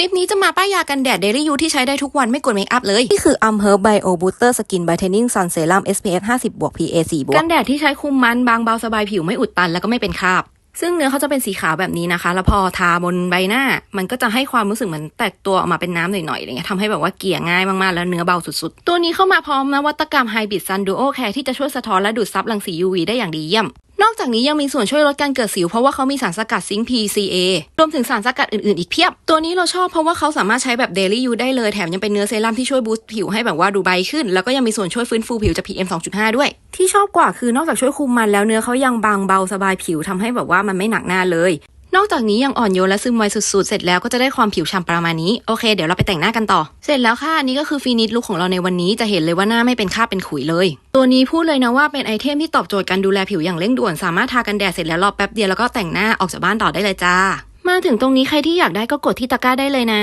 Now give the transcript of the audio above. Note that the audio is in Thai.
ลิปนี้จะมาป้ายยากันแดดเดลี่ยูที่ใช้ได้ทุกวันไม่กวนเมคอัพเลย นี่คือ u m h e r Bio Booster Skin Brightening Sun Serum SPF 50บวก PA 4บวกกันแดดที่ใช้คุมมันบางเบาสบายผิวไม่อุดตันแล้วก็ไม่เป็นคราบซึ่งเนื้อเขาจะเป็นสีขาวแบบนี้นะคะ แล้วพอทาบนใบหน้า มันก็จะให้ความรู้สึกเหมือนแตกตัวออกมาเป็นน้ำหน่อยๆอะไรเงี้ยทำให้แบบว่าเกลี่ยง่ายมากๆ แล้วเนื้อเบาสุดๆ ตัวนี้เข้ามาพร้อมนวัตกรรม Hybrid Sun Duo Care ที่จะช่วยสะท้อนและดูดซับรังสี UV ได้อย่างดีเยี่ยม นอกจากนี้ยังมีส่วนช่วยลดการเกิดสิวเพราะว่าเขามีสารสกัดซิงค์ PCA รวมถึงสารสกัดอื่นๆอีกเพียบ ตัวนี้เราชอบเพราะว่าเขาสามารถใช้แบบ daily use ได้เลยแถมยังเป็นเนื้อเซรั่มที่ช่วยบูสต์ผิวให้แบบว่าดูใบขึ้น แล้วก็ยังมีส่วนช่วยฟื้นฟูผิวจาก PM 2.5 ด้วย ที่ชอบกว่าคือนอกจากช่วยคุมมันแล้วเนื้อเขายังบางเบาสบายผิวทำให้แบบว่ามันไม่หนักหน้าเลย นอกจากนี้ยังอ่อนโยนและซึมไวสุดๆ เสร็จแล้วก็จะได้ความผิวฉ่ำประมาณนี้ โอเค เดี๋ยวเราไปแต่งหน้ากันต่อ เสร็จแล้วค่ะ อันนี้ก็คือฟินิชลุคของเราในวันนี้ จะเห็นเลยว่าหน้าไม่เป็นค่าเป็นขุยเลย ตัวนี้พูดเลยนะว่าเป็นไอเทมที่ตอบโจทย์การดูแลผิวอย่างเร่งด่วน สามารถทากันแดดเสร็จแล้วรอแป๊บเดียวแล้วก็แต่งหน้าออกจากบ้านต่อได้เลยจ้า มาถึงตรงนี้ใครที่อยากได้ก็กดที่ตะกร้าได้เลยนะ